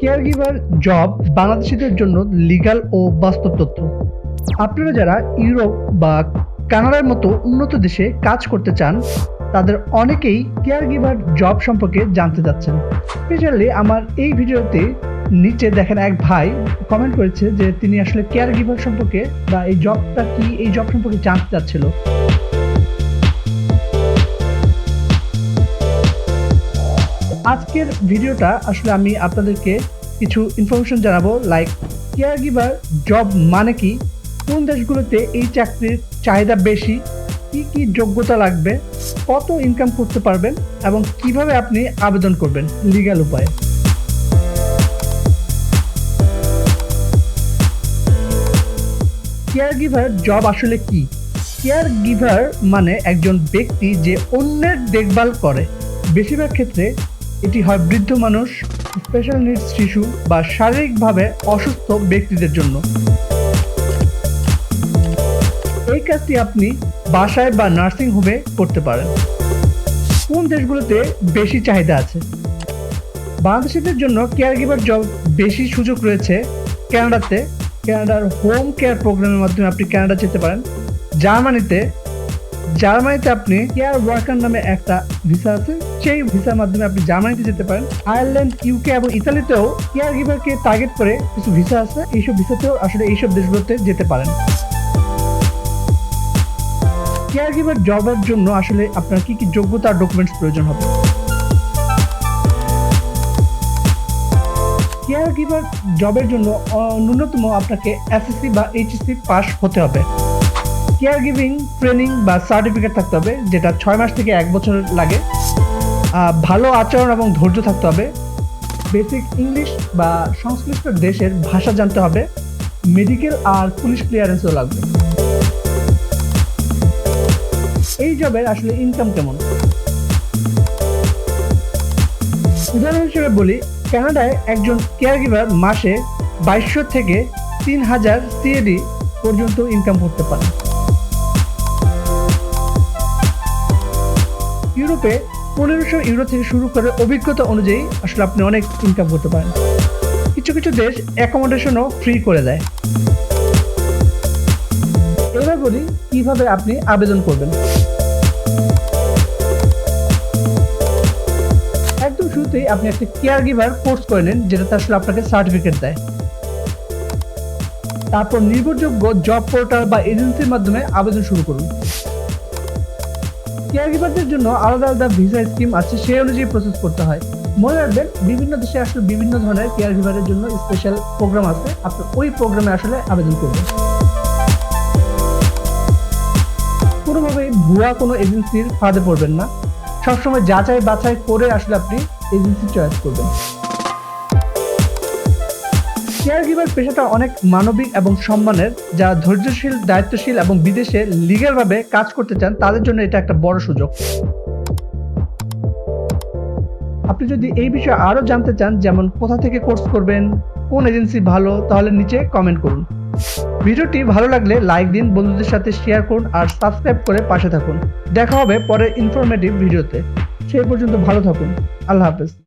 Care giver job বাংলাদেশিদের জন্য legal ও বাস্তব তথ্য। আপনারা যারা ইউরোপ বা কানাডার মতো উন্নত দেশে কাজ করতে চান, তাদের অনেকেই কেয়ার গিভার জব সম্পর্কে জানতে চাচ্ছেন। স্পেশালি আমার এই ভিডিওতে নিচে দেখেন এক ভাই কমেন্ট করেছে যে তিনি আসলে কেয়ার গিভার সম্পর্কে বা এই জবটা কি, এই জব সম্পর্কে জানতে চাচ্ছিল। আজকের ভিডিওটা আসলে আমি আপনাদেরকে কিছু ইনফরমেশন জানাব লাইক কেয়ার গিভার জব মানে কি, কোন দেশগুলোতে এই চাকরির চাহিদা বেশি, কি কি যোগ্যতা লাগবে, কত ইনকাম করতে পারবেন, এবং কীভাবে আপনি আবেদন করবেন লিগ্যাল উপায়ে। কেয়ার গিভার জব আসলে কি? কেয়ার গিভার মানে একজন ব্যক্তি যে অন্যের দেখভাল করে। বেশিরভাগ ক্ষেত্রে এটি হয় বৃদ্ধ মানুষ স্পেশাল নিডস শিশু বা শারীরিকভাবে অসুস্থ ব্যক্তিদের জন্য। এই কাজটি আপনি বাসায় বা নার্সিং হোমে করতে পারেন। কোন দেশগুলোতে বেশি চাহিদা আছে? বাংলাদেশিদের জন্য কেয়ার গিভার জব বেশি সুযোগ রয়েছে ক্যানাডাতে ক্যানাডার হোম কেয়ার প্রোগ্রামের মাধ্যমে আপনি কানাডা যেতে পারেন। জার্মানিতে জার্মানিতে আপনি কেয়ার ওয়ার্কার নামে একটা ভিসা আছে। সেই ভিসার মাধ্যমে আপনি জার্মানিতে যেতে পারেন। আয়ারল্যান্ড ইউকে এবং ইতালিতেও কেয়ার গিভারকে টার্গেট করে কিছু ভিসা আছে। এইসব ভিসাতেও আসলে এইসব দেশগুলোতে যেতে পারেন। কেয়ার গিভার জবের জন্য আসলে আপনার কি কি যোগ্যতা ডকুমেন্টস প্রয়োজন হবে? কেয়ার গিভার জবের জন্য ন্যূনতম আপনাকে এসএসসি বা এইচএসসি পাস হতে হবে। কেয়ার গিভিং ট্রেনিং বা সার্টিফিকেট থাকতে হবে, যেটা ছয় মাস থেকে এক বছর লাগে। ভালো আচরণ এবং ধৈর্য থাকতে হবে। বেসিক ইংলিশ বা সংশ্লিষ্ট দেশের ভাষা জানতে হবে। মেডিকেল আর পুলিশ ক্লিয়ারেন্সও লাগবে। এই জবের আসলে ইনকাম কেমন? উদাহরণ হিসেবে বলি, কানাডায় একজন কেয়ার গিভার মাসে বাইশশো থেকে তিন হাজার সিএডি পর্যন্ত ইনকাম করতে পারে। ইউরোপে পনেরোশো ইউরো থেকে শুরু করে অভিজ্ঞতা অনুযায়ী আসলে আপনি অনেক ইনকাম করতে পারেন। কিছু কিছু দেশ অ্যাকোমোডেশনও ফ্রি করে দেয়। এবার বলি কীভাবে আপনি আবেদন করবেন। একদম শুরুতেই আপনি একটা কেয়ার গিভার কোর্স করে নেন, যেটাতে আসলে আপনাকে সার্টিফিকেট দেয়। তারপর নির্ভরযোগ্য জব পোর্টাল বা এজেন্সির মাধ্যমে আবেদন শুরু করুন। কেয়ার গিভারদের জন্য আলাদা আলাদা ভিসা স্কিম আছে, সেই অনুযায়ী প্রসেস করতে হয়। মনে রাখবেন, বিভিন্ন দেশে আসলে বিভিন্ন ধরনের কেয়ারগিভারের জন্য স্পেশাল প্রোগ্রাম আছে। আপনি ওই প্রোগ্রামে আসলে আবেদন করবেন। কোনোভাবেই ভুয়া কোনো এজেন্সির ফাঁদে পড়বেন না। সবসময় যাচাই বাছাই করে আসলে আপনি এজেন্সি চয়েস করবেন। কেয়ার গিভার পেশাটা অনেক মানবিক এবং সম্মানের যারা ধৈর্যশীল, দায়িত্বশীল এবং বিদেশে লিগ্যালভাবে কাজ করতে চান, তাদের জন্য এটা একটা বড় সুযোগ। আপনি যদি এই বিষয়ে আরও জানতে চান, যেমন কোথা থেকে কোর্স করবেন, কোন এজেন্সি ভালো, তাহলে নিচে কমেন্ট করুন। ভিডিওটি ভালো লাগলে লাইক দিন, বন্ধুদের সাথে শেয়ার করুন আর সাবস্ক্রাইব করে পাশে থাকুন। দেখা হবে পরের ইনফরমেটিভ ভিডিওতে। সেই পর্যন্ত ভালো থাকুন। আল্লাহ হাফেজ।